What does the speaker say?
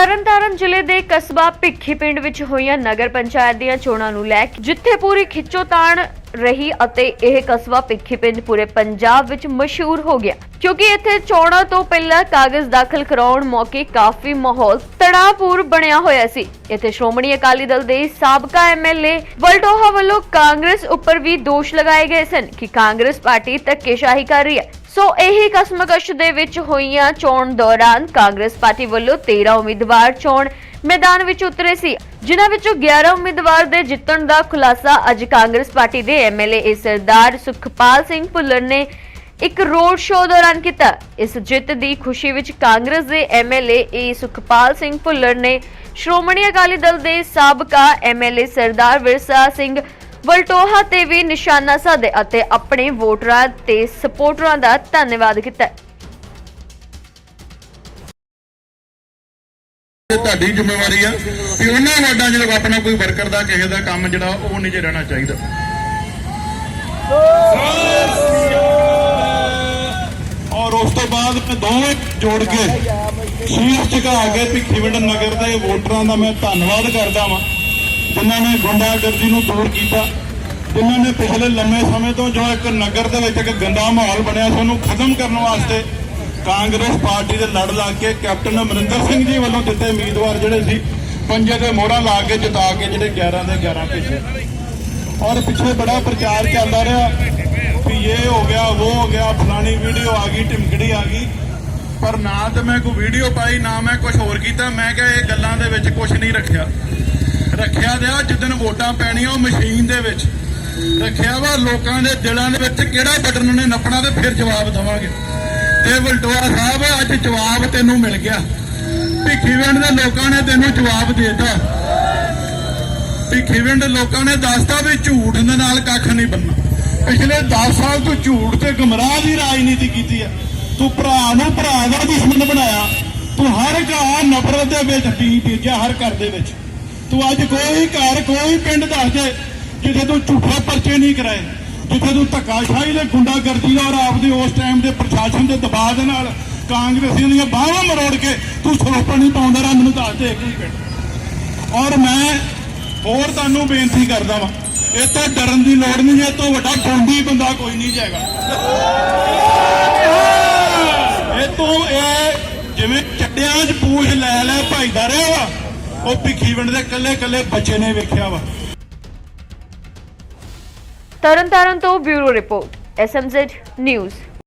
ਤਰਨਤਾਰਨ ਜ਼ਿਲ੍ਹੇ ਦੇ ਕਸਬਾ ਭਿੱਖੀ ਪਿੰਡ ਵਿੱਚ ਹੋਈਆਂ ਨਗਰ ਪੰਚਾਇਤ ਦੀਆਂ ਚੋਣਾਂ ਨੂੰ ਲੈ ਕੇ ਜਿੱਥੇ ਪੂਰੀ ਖਿੱਚੋਤਾਣ ਰਹੀ ਅਤੇ ਇਹ ਕਸਬਾ ਭਿੱਖੀ ਪਿੰਡ ਪੂਰੇ ਪੰਜਾਬ ਵਿੱਚ ਮਸ਼ਹੂਰ ਹੋ ਗਿਆ। ਕਿਉਂਕਿ ਇੱਥੇ ਚੋਣਾਂ ਤੋਂ ਪਹਿਲਾਂ ਕਾਗਜ਼ ਦਾਖਲ ਕਰਾਉਣ ਮੌਕੇ ਕਾਫੀ ਮਾਹੌਲ ਤਣਾਅਪੂਰ ਬਣਿਆ ਹੋਇਆ ਸੀ। ਇੱਥੇ ਸ਼੍ਰੋਮਣੀ ਅਕਾਲੀ ਦਲ ਦੇ ਸਾਬਕਾ ਐਮਐਲਏ ਵਲਟੋਹਾ ਵੱਲੋਂ ਕਾਂਗਰਸ ਉੱਪਰ ਵੀ ਦੋਸ਼ ਲਗਾਏ ਗਏ ਸਨ ਕਿ ਕਾਂਗਰਸ ਪਾਰਟੀ ਧੱਕੇਸ਼ਾਹੀ ਕਰ ਰਹੀ ਹੈ। ਸੋ ਇਹੀ ਕਸਮਕਸ਼ ਦੇ ਵਿੱਚ ਹੋਈਆਂ ਚੋਣ ਦੌਰਾਨ ਕਾਂਗਰਸ ਪਾਰਟੀ ਵੱਲੋਂ 13 ਉਮੀਦਵਾਰ ਚੋਣ ਮੈਦਾਨ ਵਿੱਚ ਉਤਰੇ ਸੀ, ਜਿਨ੍ਹਾਂ ਵਿੱਚੋਂ 11 ਉਮੀਦਵਾਰ ਦੇ ਜਿੱਤਣ ਦਾ ਖੁਲਾਸਾ ਅੱਜ ਕਾਂਗਰਸ ਪਾਰਟੀ ਦੇ ਐਮਐਲਏ ਸਰਦਾਰ ਸੁਖਪਾਲ ਸਿੰਘ ਭੁੱਲਰ ਨੇ ਇੱਕ ਰੋਡ ਸ਼ੋਅ ਦੌਰਾਨ ਕੀਤਾ। ਇਸ ਜਿੱਤ ਦੀ ਖੁਸ਼ੀ ਵਿੱਚ ਕਾਂਗਰਸ ਦੇ ਐਮਐਲਏ ਏ ਸੁਖਪਾਲ ਸਿੰਘ ਭੁੱਲਰ ਨੇ ਸ਼੍ਰੋਮਣੀ ਅਕਾਲੀ ਦਲ ਦੇ ਸਾਬਕਾ ਐਮਐਲਏ ਸਰਦਾਰ ਵਿਰਸਾ ਸਿੰਘ ਵਲਟੋਹਾ ਤੇ ਵੀ ਨਿਸ਼ਾਨਾ ਸਾਧੇ ਅਤੇ ਆਪਣੇ ਵੋਟਰਾਂ ਤੇ ਸਪੋਰਟਰਾਂ ਦਾ ਧੰਨਵਾਦ ਕੀਤਾ ਤੁਹਾਡੀ ਜ਼ਿੰਮੇਵਾਰੀ ਆ ਕਿ ਉਹਨਾਂ ਵਾਰਡਾਂ ਜਿਹੜਾ ਆਪਣਾ ਕੋਈ ਵਰਕਰ ਦਾ ਕਿਸੇ ਦਾ ਕੰਮ ਜਿਹੜਾ ਉਹ ਨਹੀਂ ਜੇ ਰਹਿਣਾ ਚਾਹੀਦਾ। ਔਰ ਉਸ ਤੋਂ ਬਾਅਦ ਮੈਂ ਦੋਵੇਂ ਜੋੜ ਕੇ ਸ਼ੀਸ਼ ਝੁਕਾ ਕੇ ਭਿੱਖੀਵਿੰਡ ਨਗਰ ਦੇ ਵੋਟਰਾਂ ਦਾ ਮੈਂ ਧੰਨਵਾਦ ਕਰਦਾ ਵਾਂ। ਜਿਨ੍ਹਾਂ ਨੇ ਗੁੰਡਾਗਰਦੀ ਨੂੰ ਦੂਰ ਕੀਤਾ। ਜਿਨ੍ਹਾਂ ਨੇ ਪਿਛਲੇ ਲੰਮੇ ਸਮੇਂ ਤੋਂ ਜੋ ਇੱਕ ਨਗਰ ਦੇ ਵਿੱਚ ਇੱਕ ਗੰਦਾ ਮਾਹੌਲ ਬਣਿਆ ਸੀ, ਉਹਨੂੰ ਖਤਮ ਕਰਨ ਵਾਸਤੇ ਕਾਂਗਰਸ ਪਾਰਟੀ ਦੇ ਲੜ ਲਾ ਕੇ ਕੈਪਟਨ ਅਮਰਿੰਦਰ ਸਿੰਘ ਜੀ ਵੱਲੋਂ ਦਿੱਤੇ ਉਮੀਦਵਾਰ ਜਿਹੜੇ ਸੀ, ਪੰਜੇ ਤੇ ਮੋਹਰਾਂ ਲਾ ਕੇ ਜਿਤਾ ਕੇ ਜਿਹੜੇ 11 ਦੇ 11 ਭੇਜੇ ਔਰ ਪਿੱਛੇ ਬੜਾ ਪ੍ਰਚਾਰ ਚੱਲਦਾ ਰਿਹਾ। ਕਿ ਇਹ ਹੋ ਗਿਆ, ਉਹ ਹੋ ਗਿਆ, ਫਲਾਣੀ ਵੀਡੀਓ ਆ ਗਈ ਟਿਮਕੜੀ ਆ ਗਈ। ਪਰ ਨਾ ਤੇ ਮੈਂ ਕੋਈ ਵੀਡੀਓ ਪਾਈ, ਨਾ ਮੈਂ ਕੁਝ ਹੋਰ ਕੀਤਾ। ਮੈਂ ਕਿਹਾ ਇਹ ਗੱਲਾਂ ਦੇ ਵਿੱਚ ਕੁਝ ਨਹੀਂ ਰੱਖਿਆ। ਵੋਟਾਂ ਪੈਣੀਆਂ ਉਹ ਮਸ਼ੀਨ ਦੇ ਵਿੱਚ। ਰੱਖਿਆ ਵਾ ਲੋਕਾਂ ਦੇ ਦਿਲਾਂ ਦੇ ਵਿੱਚ ਕਿਹੜਾ ਬਟਨ ਉਹਨੇ ਨੱਪਣਾ ਤੇ ਫਿਰ ਜਵਾਬ ਦਵਾਂਗੇ। ਤੇ ਵਲਟੋਆ ਸਾਹਿਬ, ਅੱਜ ਜਵਾਬ ਤੈਨੂੰ ਮਿਲ ਗਿਆ। ਭਿੱਖੀਵਿੰਡ ਦੇ ਲੋਕਾਂ ਨੇ ਤੈਨੂੰ ਜਵਾਬ ਦੇਤਾ। ਭਿੱਖੀਵਿੰਡ ਲੋਕਾਂ ਨੇ ਦੱਸਤਾ ਵੀ ਝੂਠ ਦੇ ਨਾਲ ਕੱਖ ਨਹੀਂ ਬੰਨਣਾ। ਪਿਛਲੇ 10 ਸਾਲ ਤੋਂ ਝੂਠ ਤੇ ਗਮਰਾਹ ਦੀ ਰਾਜਨੀਤੀ ਕੀਤੀ ਹੈ ਤੂੰ ਭਰਾ ਨੂੰ ਭਰਾ ਦਾ ਦੁਸ਼ਮਣ ਬਣਾਇਆ। ਤੂੰ ਹਰ ਘਰ ਨਫ਼ਰਤ ਦੇ ਵਿੱਚ ਟੀ ਬੀਜਿਆ ਹਰ ਘਰ ਦੇ ਵਿੱਚ। ਤੂੰ ਅੱਜ ਕੋਈ ਘਰ, ਕੋਈ ਪਿੰਡ ਦੱਸ ਦੇ, ਜਿੱਥੇ ਤੂੰ ਝੂਠੇ ਪਰਚੇ ਨਹੀਂ ਕਰਾਏ, ਜਿੱਥੇ ਤੂੰ ਧੱਕਾਸ਼ਾਹੀ ਦੇ ਗੁੰਡਾਗਰਦੀ ਔਰ ਆਪਦੇ ਉਸ ਟਾਈਮ ਦੇ ਪ੍ਰਸ਼ਾਸਨ ਦੇ ਦਬਾਅ ਦੇ ਨਾਲ ਕਾਂਗਰਸੀਆਂ ਦੀਆਂ ਬਾਹਾਂ ਮਰੋੜ ਕੇ ਤੂੰ ਸਰੋਪਣ ਨਹੀਂ ਪਾਉਂਦਾ ਰਿਹਾ, ਮੈਨੂੰ ਦੱਸ ਦੇ ਇੱਕ ਵੀ ਪਿੰਡ ਔਰ ਮੈਂ ਹੋਰ ਤੁਹਾਨੂੰ ਬੇਨਤੀ ਕਰਦਾ ਵਾਂ ਇਹ ਤੋਂ ਡਰਨ ਦੀ ਲੋੜ ਨਹੀਂ, ਇਹ ਤੋਂ ਵੱਡਾ ਗੋਂਡੀ ਬੰਦਾ ਕੋਈ ਨਹੀਂ ਜਾਏਗਾ ਇਹ ਤੋਂ ਇਹ ਜਿਵੇਂ ਚੱਡਿਆਂ 'ਚ ਪੂਛ ਲੈ ਲੈ ਭਾਈਦਾ ਰਿਹਾ ਵਾ ਉਹ ਭਿੱਖੀਵਿੰਡ ਦੇ ਕੱਲੇ ਕੱਲੇ ਬੱਚੇ ਨੇ ਵੇਖਿਆ ਵਾ। ਤਰਨਤਾਰਨ ਤੋਂ ਬਿਊਰੋ ਰਿਪੋਰਟ ਐਸਐਮਜ਼ੈਡ ਨਿਊਜ਼।